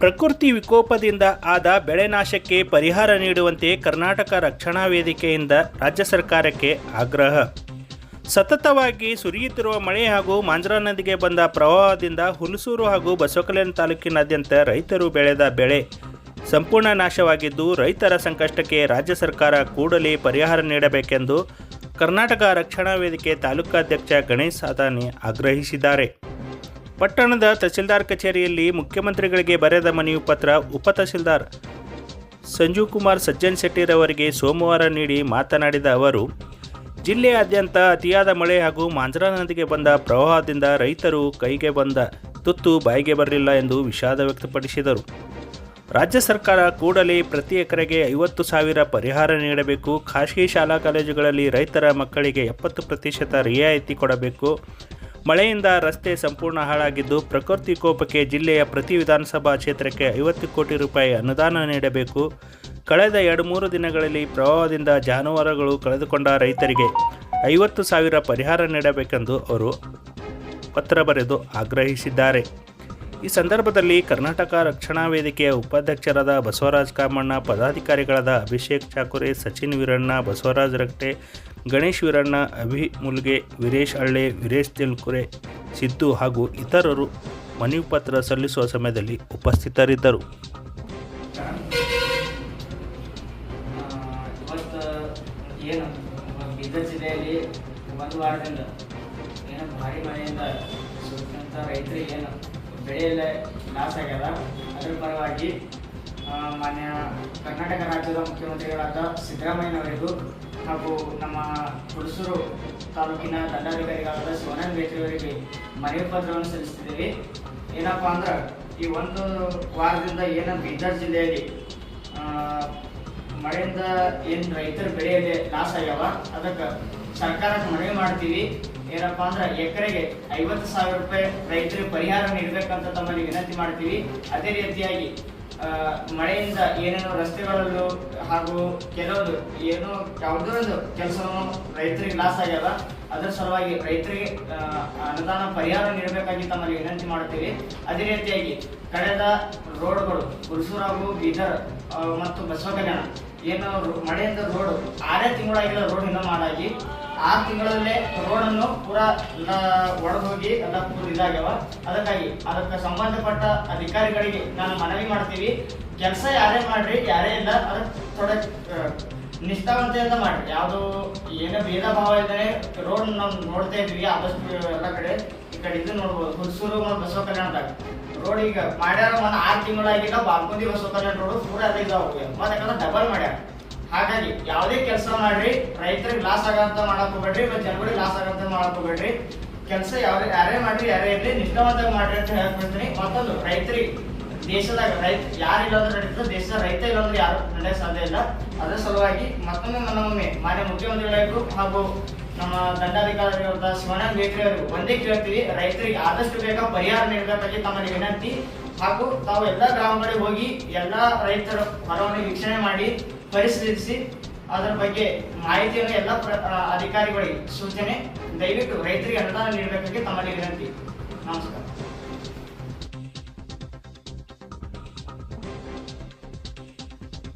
ಪ್ರಕೃತಿ ವಿಕೋಪದಿಂದ ಆದ ಬೆಳೆ ನಾಶಕ್ಕೆ ಪರಿಹಾರ ನೀಡುವಂತೆ ಕರ್ನಾಟಕ ರಕ್ಷಣಾ ವೇದಿಕೆಯಿಂದ ರಾಜ್ಯ ಸರ್ಕಾರಕ್ಕೆ ಆಗ್ರಹ. ಸತತವಾಗಿ ಸುರಿಯುತ್ತಿರುವ ಮಳೆ ಹಾಗೂ ಮಾಂಜ್ರಾ ನದಿಗೆ ಬಂದ ಪ್ರವಾಹದಿಂದ ಹುಲಸೂರು ಹಾಗೂ ಬಸವಕಲ್ಯಾಣ ತಾಲೂಕಿನಾದ್ಯಂತ ರೈತರು ಬೆಳೆದ ಬೆಳೆ ಸಂಪೂರ್ಣ ನಾಶವಾಗಿದ್ದು, ರೈತರ ಸಂಕಷ್ಟಕ್ಕೆ ರಾಜ್ಯ ಸರ್ಕಾರ ಕೂಡಲೇ ಪರಿಹಾರ ನೀಡಬೇಕೆಂದು ಕರ್ನಾಟಕ ರಕ್ಷಣಾ ವೇದಿಕೆ ತಾಲೂಕಾಧ್ಯಕ್ಷ ಗಣೇಶ್ ಸಾದಾನಿ ಆಗ್ರಹಿಸಿದ್ದಾರೆ. ಪಟ್ಟಣದ ತಹಸೀಲ್ದಾರ್ ಕಚೇರಿಯಲ್ಲಿ ಮುಖ್ಯಮಂತ್ರಿಗಳಿಗೆ ಬರೆದ ಮನವಿ ಪತ್ರ ಉಪ ತಹಸೀಲ್ದಾರ್. ಸಂಜೀವ್ ಕುಮಾರ್ ಸಜ್ಜನ್ ಶೆಟ್ಟಿರವರಿಗೆ ಸೋಮವಾರ ನೀಡಿ ಮಾತನಾಡಿದ ಅವರು, ಜಿಲ್ಲೆಯಾದ್ಯಂತ ಅತಿಯಾದ ಮಳೆ ಹಾಗೂ ಮಾಂಜ್ರಾ ನದಿಗೆ ಬಂದ ಪ್ರವಾಹದಿಂದ ರೈತರು ಕೈಗೆ ಬಂದ ತುತ್ತು ಬಾಯಿಗೆ ಬರಲಿಲ್ಲ ಎಂದು ವಿಷಾದ ವ್ಯಕ್ತಪಡಿಸಿದರು. ರಾಜ್ಯ ಸರ್ಕಾರ ಕೂಡಲೇ ಪ್ರತಿ ಎಕರೆಗೆ ಐವತ್ತು ಸಾವಿರ ಪರಿಹಾರ ನೀಡಬೇಕು, ಖಾಸಗಿ ಶಾಲಾ ಕಾಲೇಜುಗಳಲ್ಲಿ ರೈತರ ಮಕ್ಕಳಿಗೆ ಎಪ್ಪತ್ತು ಪ್ರತಿಶತ ರಿಯಾಯಿತಿ ಕೊಡಬೇಕು ಮಳೆಯಿಂದ ರಸ್ತೆ ಸಂಪೂರ್ಣ ಹಾಳಾಗಿದ್ದು ಪ್ರಕೃತಿ ಕೋಪಕ್ಕೆ ಜಿಲ್ಲೆಯ ಪ್ರತಿ ವಿಧಾನಸಭಾ ಕ್ಷೇತ್ರಕ್ಕೆ ಐವತ್ತು ಕೋಟಿ ರೂಪಾಯಿ ಅನುದಾನ ನೀಡಬೇಕು. ಕಳೆದ ಎರಡು ಮೂರು ದಿನಗಳಲ್ಲಿ ಪ್ರವಾಹದಿಂದ ಜಾನುವಾರುಗಳು ಕಳೆದುಕೊಂಡ ರೈತರಿಗೆ ಐವತ್ತು ಸಾವಿರ ಪರಿಹಾರ ನೀಡಬೇಕೆಂದು ಅವರು ಪತ್ರ ಬರೆದು ಆಗ್ರಹಿಸಿದ್ದಾರೆ. ಈ ಸಂದರ್ಭದಲ್ಲಿ ಕರ್ನಾಟಕ ರಕ್ಷಣಾ ವೇದಿಕೆಯ ಉಪಾಧ್ಯಕ್ಷರಾದ ಬಸವರಾಜ್ ಕಾಮಣ್ಣ, ಪದಾಧಿಕಾರಿಗಳಾದ ಅಭಿಷೇಕ್ ಚಾಕುರೆ ಸಚಿನ್ ವೀರಣ್ಣ, ಬಸವರಾಜ್ ರಕ್ಟೆ ಗಣೇಶ್ ವೀರಣ್ಣ, ಅಭಿ ಮುಲ್ಗೆ, ವೀರೇಶ್ ಹಳ್ಳೆ, ವೀರೇಶ್ ತಿಲ್ಕುರೆ, ಸಿದ್ದು ಹಾಗೂ ಇತರರು ಮನವಿ ಪತ್ರ ಸಲ್ಲಿಸುವ ಸಮಯದಲ್ಲಿ ಉಪಸ್ಥಿತರಿದ್ದರು. ರೈತರಿಗೆ ಏನು ಬೆಳೆಯಲ್ಲ ಲಾಸ್ ಆಗ್ಯದ. ಅದರ ಪರವಾಗಿ ಮಾನ್ಯ ಕರ್ನಾಟಕ ರಾಜ್ಯದ ಮುಖ್ಯಮಂತ್ರಿಗಳಾದ ಸಿದ್ದರಾಮಯ್ಯನವರಿಗೂ ಹಾಗೂ ನಮ್ಮ ಹುಡುಸೂರು ತಾಲೂಕಿನ ದಂಡಾಧಿಕಾರಿಗಳಾದ ಶಿವಾನಂದ ಬೇಟ್ರಿಯವರಿಗೆ ಮನವಿ ಪತ್ರವನ್ನು ಸಲ್ಲಿಸ್ತಿದ್ದೀವಿ. ಏನಪ್ಪ ಅಂದ್ರೆ, ಈ ಒಂದು ವಾರದಿಂದ ಏನು ಬೀದರ್ ಜಿಲ್ಲೆಯಲ್ಲಿ ಮಳೆಯಿಂದ ಏನು ರೈತರ ಬೆಳೆಯಲ್ಲಿ ಲಾಸ್ ಆಗ್ಯಾವ? ಅದಕ್ಕೆ ಸರ್ಕಾರಕ್ಕೆ ಮನವಿ ಮಾಡ್ತೀವಿ. ಏನಪ್ಪಾ ಅಂದ್ರೆ, ಎಕರೆಗೆ ಐವತ್ತು ಸಾವಿರ ರೂಪಾಯಿ ರೈತರಿಗೆ ಪರಿಹಾರ ನೀಡಬೇಕಂತ ತಮ್ಮಲ್ಲಿ ವಿನಂತಿ ಮಾಡ್ತೀವಿ. ಅದೇ ರೀತಿಯಾಗಿ ಮಳೆಯಿಂದ ಏನೇನೋ ರಸ್ತೆಗಳಲ್ಲೂ ಹಾಗೂ ಕೆಲವೊಂದು ಏನೋ ಯಾವುದೋ ಒಂದು ಕೆಲಸವನ್ನು ರೈತರಿಗೆ ಲಾಸ್ ಆಗ್ಯಾವ ಅದರ ಸಲುವಾಗಿ ರೈತರಿಗೆ ಅನುದಾನ ಪರಿಹಾರ ನೀಡಬೇಕಾಗಿ ತಮ್ಮಲ್ಲಿ ವಿನಂತಿ ಮಾಡುತ್ತೇವೆ. ಅದೇ ರೀತಿಯಾಗಿ ಕಳೆದ ರೋಡ್ಗಳು ಹುಣಸೂರು ಹಾಗೂ ಬೀದರ್ ಮತ್ತು ಬಸವ ಕಲ್ಯಾಣ, ಏನೋ ಮಳೆಯಿಂದ ರೋಡ್ ಆರೇ ತಿಂಗಳಾಗಿಲ್ಲ ರೋಡ್ ಇನ್ನೂ ಮಾಡಾಗಿ ಆರು ತಿಂಗಳಲ್ಲೇ ರೋಡನ್ನು ಪೂರಾ ಎಲ್ಲ ಒಡೆದು ಹೋಗಿ ಎಲ್ಲ ಪೂರ ಇದಾಗ್ಯಾವ. ಅದಕ್ಕಾಗಿ ಅದಕ್ಕೆ ಸಂಬಂಧಪಟ್ಟ ಅಧಿಕಾರಿಗಳಿಗೆ ನಾನು ಮನವಿ ಮಾಡ್ತೀವಿ. ಕೆಲಸ ಯಾರೇ ಮಾಡ್ರಿ, ಯಾರೇ ಇಲ್ಲ, ಅದಕ್ಕೆ ಥೋಡೆ ನಿಷ್ಠಾವಂತೆಯಿಂದ ಮಾಡ್ರಿ. ಯಾವುದು ಏನೋ ಭೇದ ಭಾವ ಇದ್ದರೆ ರೋಡ್ ನಾವು ನೋಡ್ತಾ ಇದ್ವಿ, ಆದಷ್ಟು ಎಲ್ಲ ಕಡೆ ಈ ಕಡೆ ಇದು ನೋಡ್ಬೋದು. ಹುಲ್ಸೂರು ಮತ್ತು ಬಸವ ಕಲ್ಯಾಣದಾಗ ರೋಡ್ ಈಗ ಮಾಡ್ಯಾರ ಒಂದು ಆರು ತಿಂಗಳಾಗಿಲ್ಲ, ಬಾಲ್ಕುಂದಿ ಬಸವ ಕಲ್ಯಾಣ ರೋಡ್ ಪೂರ ಅದೇ ಇದಾವೆ. ಮತ್ತೆ ಯಾಕಂದ್ರೆ ಡಬಲ್ ಮಾಡ್ಯಾರ. ಹಾಗಾಗಿ ಯಾವುದೇ ಕೆಲಸ ಮಾಡ್ರಿ, ರೈತರಿಗೆ ಲಾಸ್ ಆಗಂತ ಮಾಡಕ್ ಹೋಗ್ಬೇಡ್ರಿ ಮತ್ತು ಜನಗಳಿಗೆ ಲಾಸ್ ಆಗಂತ ಮಾಡಕ್ ಹೋಗ್ಬೇಡ್ರಿ. ಕೆಲಸ ಯಾವ ಯಾರೇ ಮಾಡ್ರಿ, ಯಾರೇ ಇರ್ಲಿ ನಿಷ್ಠಾವಂತಾಗಿ ಮಾಡ್ರಿ ಅಂತ ಹೇಳ್ಕೊಡ್ತೀನಿ ಮತ್ತೊಂದು ರೈತರಿಗೆ ದೇಶದಾಗ ರೈತ ಯಾರು ಅಂದ್ರೆ ನಡೀತದೆ, ದೇಶದ ರೈತ ಇಲ್ಲ ಅಂದ್ರೆ ಯಾರು ನಡೆಯ ಸಾಧ್ಯ ಇಲ್ಲ. ಅದರ ಸಲುವಾಗಿ ಮತ್ತೊಮ್ಮೆ ಮನೊಮ್ಮೆ ಮಾನ್ಯ ಮುಖ್ಯಮಂತ್ರಿಗಳಿಗೂ ಹಾಗೂ ನಮ್ಮ ದಂಡಾಧಿಕಾರಿಗಳಾದ ಶಿವಾನಂದ ಬೇಕ್ರಿ ಅವರು ಒಂದೇ ಕೇಳ್ತೀವಿ. ರೈತರಿಗೆ ಆದಷ್ಟು ಬೇಗ ಪರಿಹಾರ ನೀಡಬೇಕಾಗಿ ತಮಗೆ ವಿನಂತಿ. ಹಾಗೂ ತಾವು ಎಲ್ಲ ಗ್ರಾಮಗಳಿಗೆ ಹೋಗಿ ಎಲ್ಲ ರೈತರ ಮರವನ್ನು ವೀಕ್ಷಣೆ ಮಾಡಿ ಪರಿಶೀಲಿಸಿ ಅದರ ಬಗ್ಗೆ ಮಾಹಿತಿಯನ್ನು ಎಲ್ಲ ಅಧಿಕಾರಿಗಳಿಗೆ ಸೂಚನೆ ದಯವಿಟ್ಟು ರೈತರಿಗೆ ಅನುದಾನ ನೀಡಬೇಕಾಗಿ ತಮ್ಮಲ್ಲಿ ವಿನಂತಿ. ನಮಸ್ಕಾರ.